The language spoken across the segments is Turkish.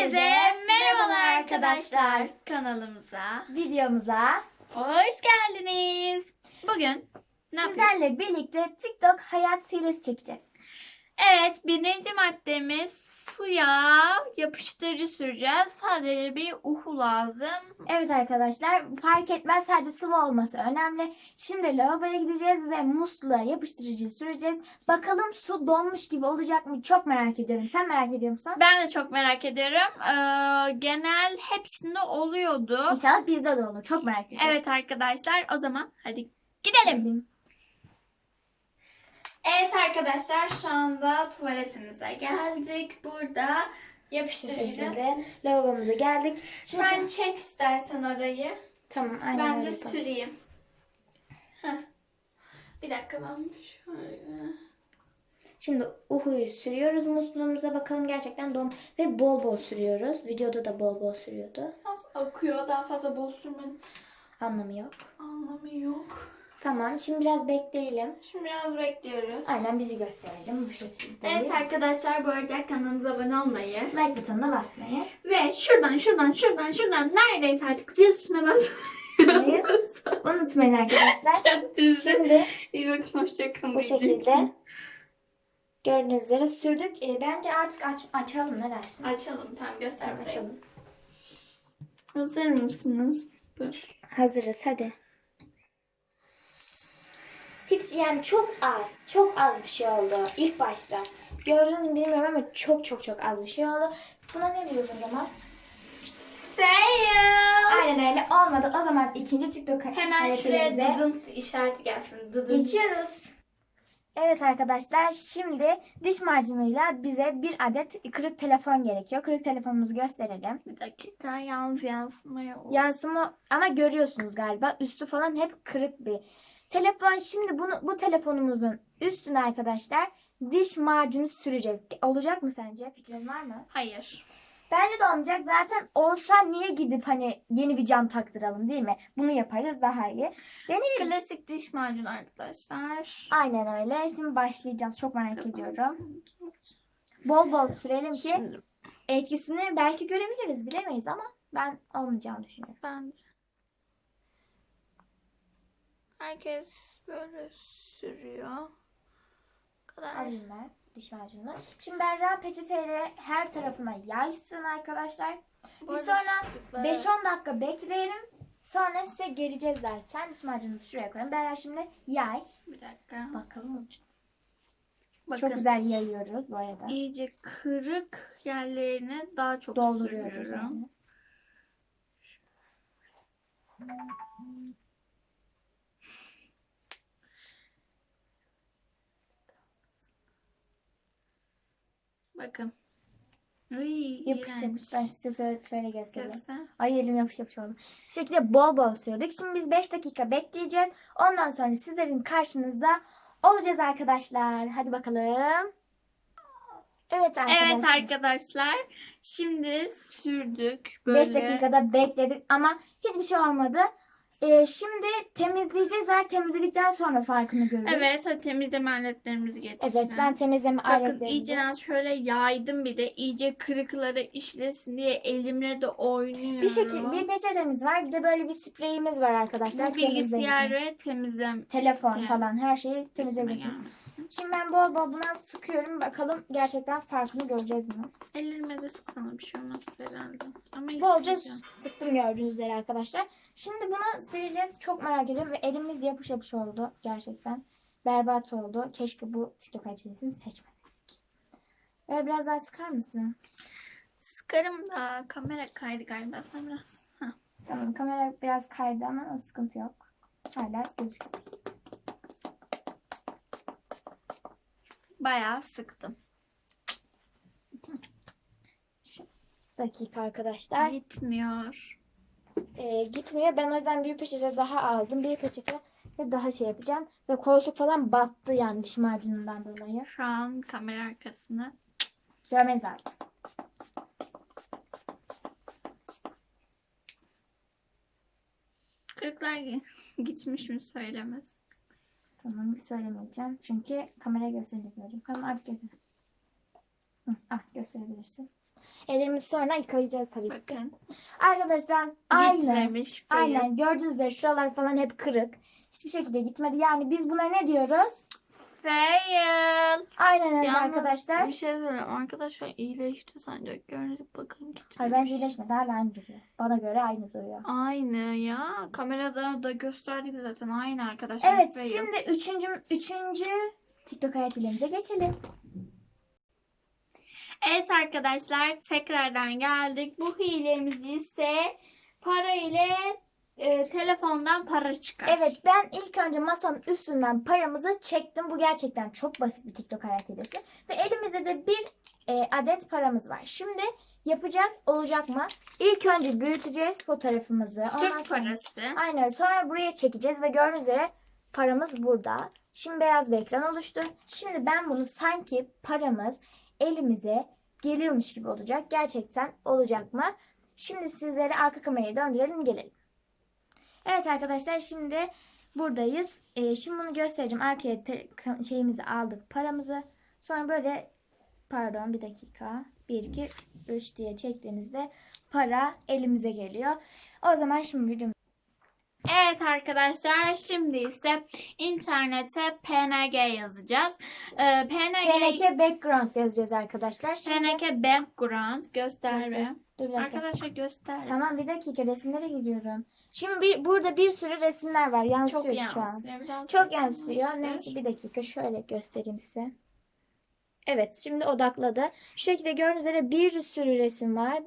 Herkese merhabalar arkadaşlar kanalımıza. Videomuza Hoş geldiniz. Bugün ne yapıyoruz? sizlerle birlikte TikTok hayat hilesi çekeceğiz. Evet birinci maddemiz suya yapıştırıcı süreceğiz. Sadece bir uhu lazım. Evet arkadaşlar fark etmez sadece sıvı olması önemli. Şimdi lavaboya gideceğiz ve musluğa yapıştırıcıyı süreceğiz. Bakalım su donmuş gibi olacak mı çok merak ediyorum. Sen merak ediyor musun? Ben de çok merak ediyorum. Ee, genel hepsinde oluyordu. İnşallah bizde de olur. Çok merak ediyorum. Evet arkadaşlar o zaman hadi gidelim. Gidelim. Evet arkadaşlar şu anda tuvaletimize geldik. Burada yapıştıracağız. şekilde lavabomuza geldik. Şimdi Sen çek istersen orayı. tamam aynen ben öyle de yapalım. süreyim. Heh. Bir dakika ben şöyle. Şimdi uhuyu sürüyoruz musluğumuza bakalım gerçekten don ve bol bol sürüyoruz. Videoda da bol bol sürüyordu. Az akıyor. Daha fazla bol sürmenin Anlamı yok. anlamı yok. Tamam şimdi biraz bekleyelim. Şimdi biraz bekliyoruz. Aynen bizi gösterelim bu şekilde. Evet arkadaşlar bu arada kanalımıza abone olmayı Like butonuna basmayı. ve şuradan şuradan şuradan şuradan neredeyse artık zil tuşuna basmayı Unutmayın arkadaşlar. Kendinize Şimdi iyi bakın hoşçakalın. bu şekilde gördüğünüz üzere sürdük. Ee, bence artık aç, açalım ne dersin? Açalım tamam göster açalım. Hazır mısınız? Dur. Hazırız hadi. Hiç yani çok az, çok az bir şey oldu ilk başta. Gördüğünüz mü bilmiyorum ama çok çok çok az bir şey oldu. Buna ne diyoruz o zaman? Fail. Aynen öyle olmadı. O zaman ikinci TikTok Hemen şuraya hareketimize dıdınt işareti gelsin. Dıdınt. geçiyoruz. Evet arkadaşlar şimdi diş macunuyla bize bir adet kırık telefon gerekiyor. Kırık telefonumuzu gösterelim. Bir dakika yalnız yansımaya ol- Yansıma ama görüyorsunuz galiba üstü falan hep kırık bir telefon. Şimdi bunu bu telefonumuzun üstüne arkadaşlar diş macunu süreceğiz. Olacak mı sence? Fikrin var mı? Hayır. Bence de olmayacak. Zaten olsa niye gidip hani yeni bir cam taktıralım değil mi? Bunu yaparız daha iyi. Deneyelim. Klasik diş macunu arkadaşlar. Aynen öyle. Şimdi başlayacağız. Çok merak ediyorum. Bol bol sürelim ki etkisini belki görebiliriz. Bilemeyiz ama ben olmayacağını düşünüyorum. ben herkes böyle sürüyor. Bu kadar. Alayım ben diş macununu. Şimdi Berra peçeteyle her tarafına yaysın arkadaşlar. Bu Biz arada sonra sıklıkla- 5-10 dakika bekleyelim. Sonra size geleceğiz zaten. Diş macunumuzu şuraya koyalım. Berra şimdi yay. Bir dakika. Bakalım. Bakın. Çok güzel yayıyoruz bu arada. İyice kırık yerlerini daha çok Dolduruyoruz sürüyorum. yani. Bakın. Iy, Yapış. Ben size şöyle, şöyle göstereyim. Göster. Ay elim yapış yapış oldu. Bu şekilde bol bol sürdük. Şimdi biz 5 dakika bekleyeceğiz. Ondan sonra sizlerin karşınızda olacağız arkadaşlar. Hadi bakalım. Evet arkadaşlar. Evet arkadaşlar. Şimdi sürdük. 5 Böyle. dakikada bekledik ama hiçbir şey olmadı. Ee, şimdi temizleyeceğiz ve temizledikten sonra farkını görürüz. Evet hadi temizleme aletlerimizi getirsin. Evet ben temizleme Bakın aletlerimi. iyice az şöyle yaydım bir de iyice kırıkları işlesin diye elimle de oynuyorum. bir şekilde bir beceremiz var. Bir de böyle bir spreyimiz var arkadaşlar. Bu bilgisayar ve temizlem. Telefon falan her şeyi temizleyebilirsiniz. Şimdi ben bol bol buna sıkıyorum. Bakalım gerçekten farkını göreceğiz mi? Ellerime de sıksana bir şey olmaz herhalde. Ama Bolca yıkayacağım. sıktım gördüğünüz üzere arkadaşlar. Şimdi bunu sileceğiz. Çok merak ediyorum ve elimiz yapış yapış oldu gerçekten. Berbat oldu. Keşke bu TikTok açılısını seçmeseydik. Böyle biraz daha sıkar mısın? Sıkarım da kamera kaydı galiba sen biraz. Tamam kamera biraz kaydı ama o sıkıntı yok. Hala gözüküyor. Bayağı sıktım. Dakika arkadaşlar. Gitmiyor. Ee, gitmiyor. Ben o yüzden bir peçete daha aldım. Bir peçete ve daha şey yapacağım. Ve koltuk falan battı yani diş macunundan dolayı. Şu an kamera arkasını. Görmeniz lazım. Kırıklar gitmiş mi söylemez. Tamam söylemeyeceğim. Çünkü kameraya gösteremiyoruz. Tamam artık. Hı, ah gösterebilirsin. Ellerimizi sonra yıkayacağız tabii ki. Bakın. Arkadaşlar aynı. Gitmemiş. fail. Aynen gördüğünüz üzere şuralar falan hep kırık. Hiçbir şekilde gitmedi. Yani biz buna ne diyoruz? Fail. Aynen öyle Yalnız arkadaşlar. bir şey söyleyeyim. Arkadaşlar iyileşti sence. Gördünüz bakın gitmemiş. Hayır bence iyileşmedi. Hala aynı duruyor. Bana göre aynı duruyor. Aynı ya. Kamerada da gösterdik zaten. Aynı arkadaşlar. Evet fail. şimdi üçüncü, üçüncü TikTok hayat geçelim. Evet arkadaşlar tekrardan geldik. Bu hilemiz ise para ile e, telefondan para çıkar. Evet ben ilk önce masanın üstünden paramızı çektim. Bu gerçekten çok basit bir TikTok hayat hilesi. Ve elimizde de bir e, adet paramız var. Şimdi yapacağız olacak mı? İlk önce büyüteceğiz fotoğrafımızı. Ondan Türk sonra- parası. Aynen. Sonra buraya çekeceğiz ve gördüğünüz üzere paramız burada. Şimdi beyaz bir ekran oluştu. Şimdi ben bunu sanki paramız elimize geliyormuş gibi olacak. Gerçekten olacak mı? Şimdi sizlere arka kamerayı döndürelim gelelim. Evet arkadaşlar şimdi buradayız. Ee, şimdi bunu göstereceğim. Arkaya te- şeyimizi aldık paramızı. Sonra böyle pardon bir dakika. 1, 2, 3 diye çektiğimizde para elimize geliyor. O zaman şimdi videomu Evet arkadaşlar şimdi ise internete PNG yazacağız. Ee, PNG, PNK background yazacağız arkadaşlar. Şimdi, PNG background göster be. dur. Arkadaşlar göster. Tamam bir dakika resimlere gidiyorum. Şimdi bir, burada bir sürü resimler var. Yansıyor Çok şu an. yansıyor. Çok yansıyor. Neyse bir dakika şöyle göstereyim size. Evet şimdi odakladı. Şu şekilde gördüğünüz üzere bir sürü resim var.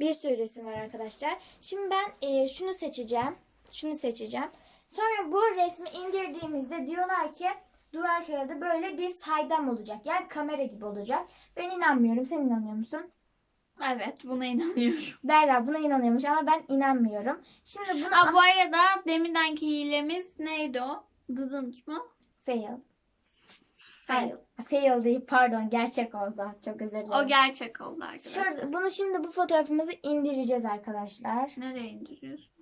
Bir sürü resim var arkadaşlar. Şimdi ben e, şunu seçeceğim. Şunu seçeceğim. Sonra bu resmi indirdiğimizde diyorlar ki duvar kağıdı böyle bir saydam olacak. Yani kamera gibi olacak. Ben inanmıyorum. Sen inanıyor musun? Evet buna inanıyorum. Berra buna inanıyormuş ama ben inanmıyorum. Şimdi bunu Aa, bu arada demindenki hilemiz neydi o? Didn't mı? fail. Fail. Fail değil pardon gerçek oldu. Çok özür dilerim. O gerçek oldu arkadaşlar. Şurada, bunu şimdi bu fotoğrafımızı indireceğiz arkadaşlar. Nereye indiriyorsun?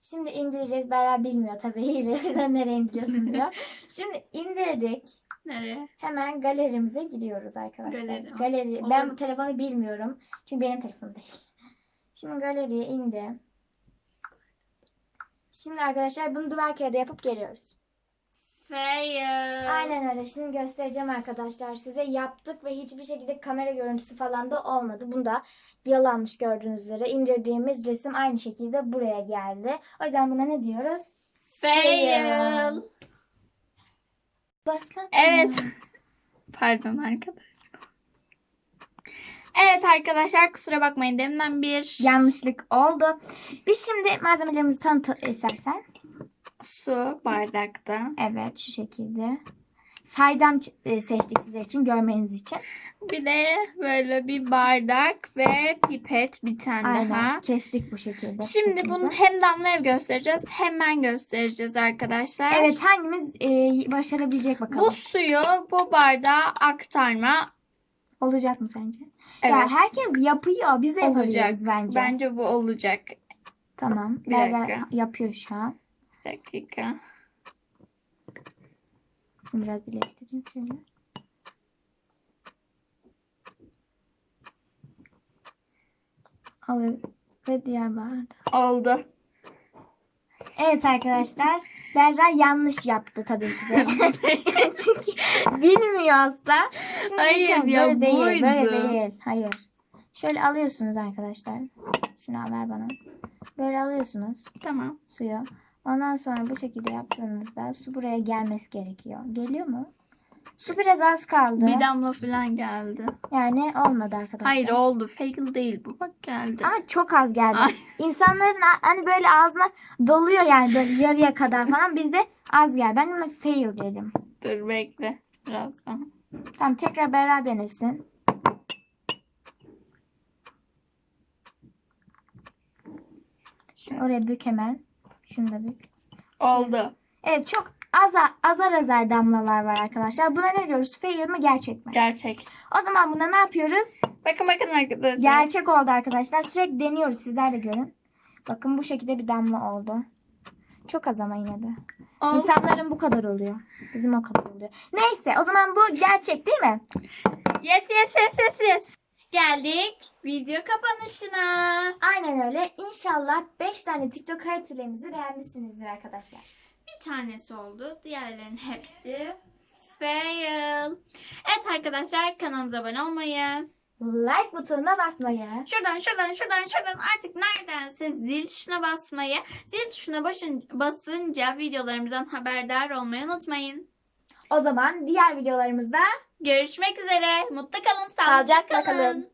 Şimdi indireceğiz. Berra bilmiyor tabii hile. Yüzden nereye indiriyorsun diyor. Şimdi indirdik. Nereye? Hemen galerimize giriyoruz arkadaşlar. Galeri. Galeri. Olur. Ben bu telefonu bilmiyorum. Çünkü benim telefonum değil. Şimdi galeriye indi. Şimdi arkadaşlar bunu duvar kağıdı yapıp geliyoruz. Fail. Aynen öyle. Şimdi göstereceğim arkadaşlar size. Yaptık ve hiçbir şekilde kamera görüntüsü falan da olmadı. Bunda yalanmış gördüğünüz üzere. İndirdiğimiz resim aynı şekilde buraya geldi. O yüzden buna ne diyoruz? Fail. Başla. Evet. Pardon arkadaşlar. Evet arkadaşlar kusura bakmayın deminden bir Yanlışlık oldu. Biz şimdi malzemelerimizi tanıt istersen. su bardakta. Evet şu şekilde. Saydam e, seçtik sizler için görmeniz için. Bir de böyle bir bardak ve pipet bir tane Aynen. daha. Kestik bu şekilde. Şimdi pipetimizi. bunu hem Damla'ya göstereceğiz hemen göstereceğiz arkadaşlar. Evet hangimiz e, başarabilecek bakalım. Bu suyu bu bardağa aktarma. Olacak mı sence? Evet. Ya herkes yapıyor. Biz de Olacak. bence. Bence bu olacak. Tamam. Bir dakika. yapıyor şu an. Bir dakika. Biraz birleştireyim şöyle. Alıyoruz. Ve diğer bardak. Oldu. Evet arkadaşlar. Berra yanlış yaptı tabii ki de. Çünkü bilmiyor asla. Şimdi Hayır lütfen ya, böyle değil. Böyle buydu. değil. Hayır. Şöyle alıyorsunuz arkadaşlar. Şunu ver bana. Böyle alıyorsunuz Tamam. suyu. Ondan sonra bu şekilde yaptığınızda su buraya gelmesi gerekiyor. Geliyor mu? Su biraz az kaldı. Bir damla falan geldi. Yani olmadı arkadaşlar. Hayır oldu. Fail değil bu. Bak geldi. Ama çok az geldi. Ay. İnsanların hani böyle ağzına doluyor yani böyle yarıya kadar falan. Bizde az geldi. Ben buna fail dedim. Dur bekle. Biraz daha. Tamam tekrar Berra denesin. Şimdi oraya bük hemen. Şunu da bük. Oldu. Evet çok az azar azar damlalar var arkadaşlar. Buna ne diyoruz? Fail mi gerçek mi? Gerçek. O zaman buna ne yapıyoruz? Bakın bakın arkadaşlar. Gerçek oldu arkadaşlar. Sürekli deniyoruz. Sizler de görün. Bakın bu şekilde bir damla oldu. Çok az ama yine de. Olsun. İnsanların bu kadar oluyor. Bizim o kadar oluyor. Neyse o zaman bu gerçek değil mi? Yes yes yes yes yes. Geldik video kapanışına. Aynen öyle. İnşallah 5 tane TikTok hayatlarımızı beğenmişsinizdir arkadaşlar. Bir tanesi oldu. Diğerlerinin hepsi fail. Evet arkadaşlar kanalımıza abone olmayı, Like butonuna basmayı, şuradan şuradan şuradan şuradan artık neredense zil tuşuna basmayı, zil tuşuna başın, basınca videolarımızdan haberdar olmayı unutmayın. o zaman diğer videolarımızda Görüşmek üzere. Mutlu kalın, Sağlıcakla kalın. kalın.